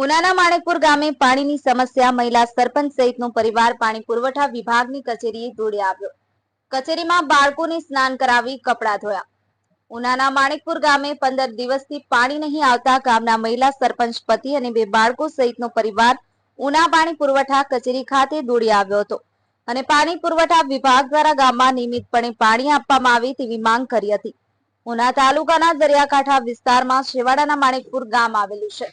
ઉનાના માણેકપુર ગામે પાણીની સમસ્યા મહિલા સરપંચ સહિતનો પરિવાર પાણી પુરવઠા વિભાગની કચેરીએ દોડી આવ્યો. કચેરીમાં બાળકોને સ્નાન કરાવી કપડાં ધોયા. ઉનાના માણેકપુર ગામે પંદર દિવસથી પાણી નહીં આવતા ગામના મહિલા સરપંચ પતિ અને બે બાળકો સહિતનો પરિવાર ઉના પાણી પુરવઠા કચેરી ખાતે દોડી આવ્યો હતો અને પાણી પુરવઠા વિભાગ દ્વારા ગામમાં નિયમિતપણે પાણી આપવામાં આવે તેવી માંગ કરી હતી. ઉના તાલુકાના દરિયાકાંઠા વિસ્તારમાં શેવાડાના માણેકપુર ગામ આવેલું છે.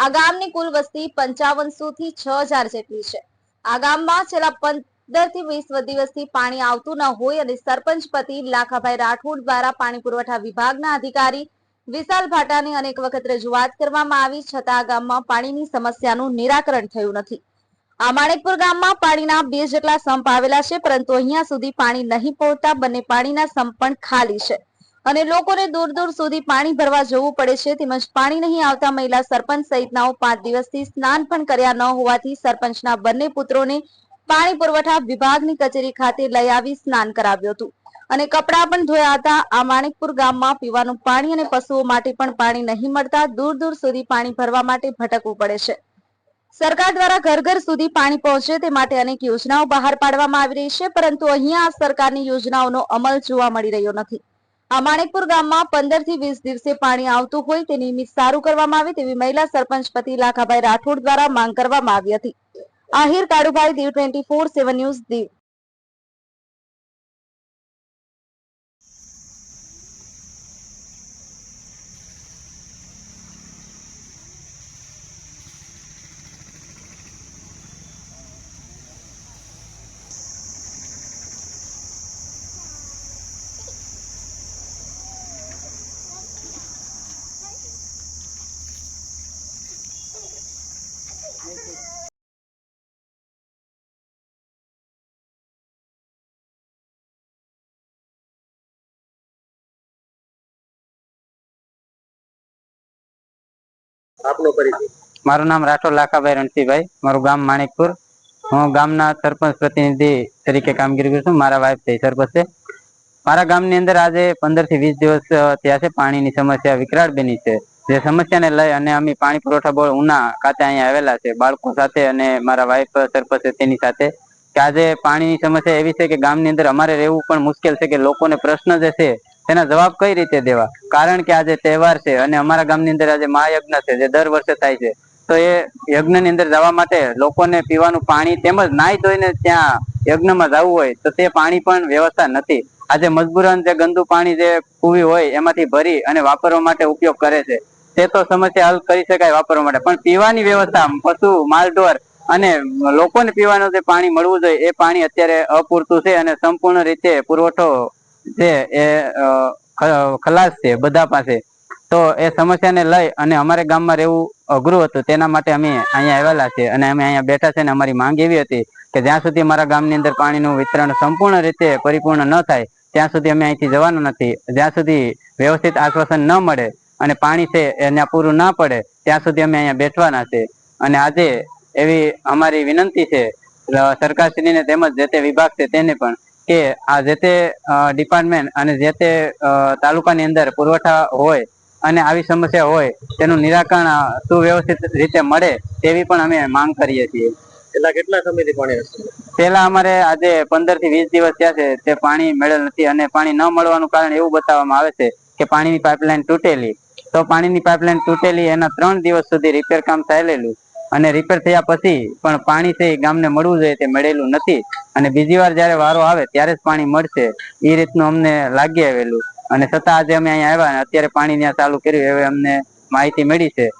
આ કુલ વસ્તી પંચાવનસો થી છ હજાર જેટલી છે. આ ગામમાં છેલ્લા પંદરથી વીસ દિવસથી પાણી આવતું ન હોય અને સરપંચ પતિ લાખાભાઈ રાઠોડ દ્વારા પાણી પુરવઠા વિભાગના અધિકારી વિશાલ ભાટાને અનેક વખત રજૂઆત કરવામાં આવી, છતાં આ ગામમાં પાણીની સમસ્યાનું નિરાકરણ થયું નથી. આ માણેકપુર ગામમાં પાણીના બે જેટલા સંપ આવેલા છે, પરંતુ અહીંયા સુધી પાણી નહીં પહોંચતા બંને પાણીના સંપ પણ ખાલી છે. અને લોકોને દૂર દૂર સુધી પાણી ભરવા જવું પડે છે. તેમજ પાણી નહીં આવતા મહિલા સરપંચ સહિતનાઓ પાંચ દિવસથી સ્નાન પણ કર્યા ન હોવાથી સરપંચના બંને પુત્રોને પાણી પુરવઠા વિભાગની કચેરી ખાતે લઈ આવી સ્નાન કરાવ્યું હતું. અને કપડાં પણ ધોયા હતા. આ માણેકપુર ગામમાં પીવાનું પાણી અને પશુઓ માટે પણ પાણી નહીં મળતા દૂર દૂર સુધી પાણી ભરવા માટે ભટકવું પડે છે. સરકાર દ્વારા ઘર ઘર સુધી પાણી પહોંચે તે માટે અનેક યોજનાઓ બહાર પાડવામાં આવી રહી છે. પરંતુ અહીંયા સરકારની યોજનાઓનો અમલ જોવા મળી રહ્યો નથી. આ માણેકપુર ગામમાં પંદરથી વીસ દિવસે પાણી આવતું હોય તે નિયમિત સારું કરવામાં આવે તેવી મહિલા સરપંચ પતિ લાખાભાઈ રાઠોડ દ્વારા માંગ કરવામાં આવી હતી. Ahir Kalubhai Diu twenty four, seven news, Diu. મારું નામ રાઠોડ લાખાભાઈ રણસીભાઈ મારું ગામ માણેકપુર. હું ગામના સરપંચ પ્રતિનિધિ તરીકે કામગીરી કરું છું. મારા વાઇફ છે, સરપંચ છે. મારા ગામની અંદર આજે પંદરથી વીસ દિવસ થયા છે. પાણીની સમસ્યા વિકરાળ બની છે. જે સમસ્યાને લઈ અને અમે પાણી પુરવઠા બોર્ડ ઉના ખાતે અહીંયા આવેલા છે, બાળકો સાથે અને મારા વાઇફ સરપંચ તેની સાથે. કે આજે પાણીની સમસ્યા એવી છે કે ગામની અંદર અમારે રહેવું પણ મુશ્કેલ છે કે લોકોને પ્રશ્ન જે છે તેના જવાબ કઈ રીતે દેવા? કારણ કે આજે તહેવાર છે અને અમારા ગામની અંદર આજે મહાયજ્ઞ છે, જે દર વર્ષે થાય છે. તો એ યજ્ઞની અંદર જવા માટે લોકોને પીવાનું પાણી તેમજ નાહી ધોઈને ત્યાં યજ્ઞમાં જવું હોય તો તે પાણી પણ વ્યવસ્થા નથી. આજે મજબૂરન જે ગંદુ પાણી જે કુવી હોય એમાંથી ભરી અને વાપરવા માટે ઉપયોગ કરે છે. તે તો સમસ્યા હલ કરી શકાય વાપરવા માટે. પણ પીવાની વ્યવસ્થા, પશુ, માલઢોર અને લોકોને પીવાનું જે પાણી મળવું જોઈએ, એ પાણી અત્યારે અપૂરતું છે અને સંપૂર્ણ રીતે પુરવઠો છે એ ખલાસ છે બધા પાસે. તો એ સમસ્યાને લઈ અને અમારે ગામમાં રહેવું અઘરું હતું. તેના માટે અમે અહીંયા આવેલા છે અને અમે અહીંયા બેઠા છે અને અમારી માંગ એવી હતી કે જ્યાં સુધી મારા ગામની અંદર પાણીનું વિતરણ સંપૂર્ણ રીતે પરિપૂર્ણ ન થાય, ત્યાં સુધી અમે અહીંથી જવાનું નથી. જ્યાં સુધી વ્યવસ્થિત આશ્વાસન ન મળે અને પાણી છે એને પૂરું ના પડે ત્યાં સુધી અમે અહીંયા બેઠવાના છે. અને આજે એવી અમારી વિનંતી છે સરકારશ્રીને તેમજ જે તે વિભાગ છે તેને પણ કે આ જે તે ડિપાર્ટમેન્ટ અને જે તે તાલુકાની અંદર પુરવઠા હોય અને આવી સમસ્યા હોય તેનું નિરાકરણ સુવ્યવસ્થિત રીતે મળે તેવી પણ અમે માંગ કરીએ છીએ. છેલ્લા કેટલા સમયથી પાણી પેલા અમારે આજે પંદરથી વીસ દિવસ થયા છે તે પાણી મળેલ નથી અને પાણી ન મળવાનું કારણ એવું બતાવવામાં આવે છે કે પાણીની પાઇપલાઇન તૂટેલી. તો પાણીની પાઇપલાઇન તૂટેલી, એના ત્રણ દિવસ સુધી રિપેર કામ ચાલેલું. અને રિપેર થયા પછી પણ પાણી છે એ ગામને મળવું જોઈએ તે મળેલું નથી. અને બીજી વાર જયારે વારો આવે ત્યારે જ પાણી મળશે. એ રીતનું અમને લાગી આવેલું. અને છતાં આજે અમે અહીંયા આવ્યા અત્યારે પાણી ત્યાં ચાલુ કર્યું, એવી અમને માહિતી મળી છે.